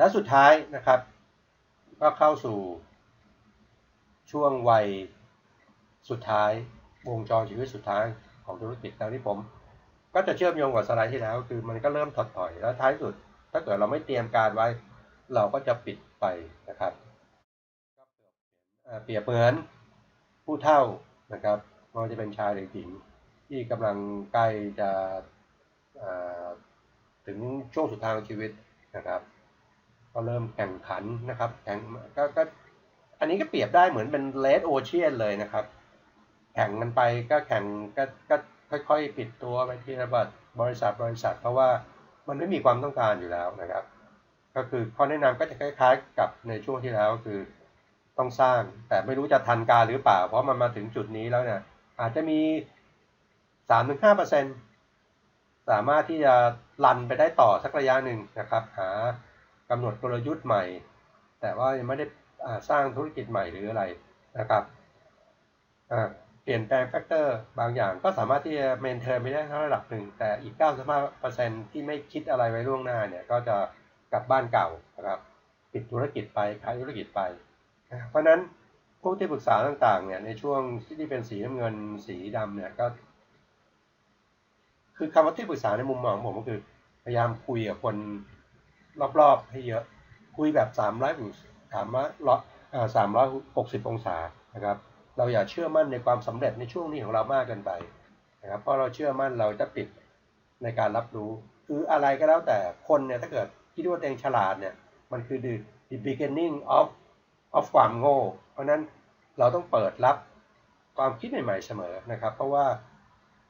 และสุดท้ายนะครับ ก็เข้าสู่ช่วงวัยสุดท้ายวงจรชีวิตสุดท้ายของธุรกิจแล้วที่ผม ก็จะเชื่อมโยงกับสไลด์ที่แล้ว คือมันก็เริ่มถดถอยแล้วท้ายสุด ถ้าเกิดเราไม่เตรียมการไว้ เราก็จะปิดไปนะครับเปรียบเหมือนผู้เท่านะครับไม่ว่าจะเป็นชายหรือหญิงที่กำลังใกล้จะถึงช่วงสุดท้ายของชีวิตนะครับ ก็เริ่มแข่งขันนะครับแข่งก็ก็อันนี้ก็เปรียบได้เหมือนเป็นเลดโอเชียนเลยนะครับ แข่งกันไปก็แข่งก็ก็ค่อยๆ ปิดตัวไปที่ระบัดบริษัทบริษัท เพราะว่ามันไม่มีความต้องการอยู่แล้วนะครับ ก็คือข้อแนะนำก็จะคล้าย ๆ กับในช่วงที่แล้วคือต้องสร้าง แต่ไม่รู้จะทันการหรือเปล่า เพราะมันมาถึงจุดนี้แล้วเนี่ยอาจจะมีสามถึงห้าเปอร์เซ็นต์สามารถที่จะรันไปได้ต่อสักระยะหนึ่งนะครับหา กำหนดกลยุทธ์ใหม่ แต่ว่ายังไม่ได้สร้างธุรกิจใหม่หรืออะไรนะครับเปลี่ยนแปลงแฟกเตอร์บางอย่างก็สามารถที่จะเมนเทนไปได้ระดับหนึ่ง แต่อีก 95%ที่ไม่คิดอะไรไว้ล่วงหน้าเนี่ยก็จะกลับบ้านเก่านะครับปิดธุรกิจไปขายธุรกิจไป เพราะนั้นพวกที่ปรึกษาต่างๆเนี่ยในช่วงที่เป็นสีน้ำเงินสีดำเนี่ยก็ คือคำว่าที่ปรึกษาในมุมมองผมก็คือ พยายามคุยกับคน รอบๆให้เยอะ คุยแบบสามร้อยถามว่าร้อยสามร้อยหกสิบองศานะครับ เราอย่าเชื่อมั่นในความสำเร็จในช่วงนี้ของเรามากเกินไปนะครับเพราะเราเชื่อมั่นเราจะปิดในการรับรู้ คืออะไรก็แล้วแต่คนเนี่ยถ้าเกิดคิดว่าตัวเองฉลาดเนี่ยมันคือ the the beginning of of ความโง่ เพราะนั้นเราต้องเปิดรับความคิดใหม่ๆเสมอนะครับ เพราะว่า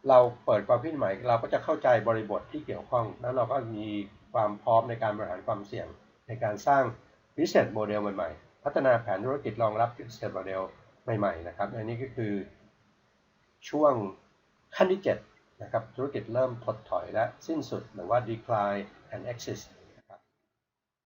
เราเปิดความคิดใหม่เราก็จะเข้าใจบริบทที่เกี่ยวข้อง แล้วเราก็มี ความพร้อมในการบริหารความเสี่ยง ในการสร้าง business model ใหม่ๆ พัฒนาแผนธุรกิจรองรับ business model ใหม่ๆนะครับอันนี้ก็คือช่วงขั้นที่7นะครับธุรกิจเริ่มถดถอยและสิ้นสุดหรือว่า decline and exit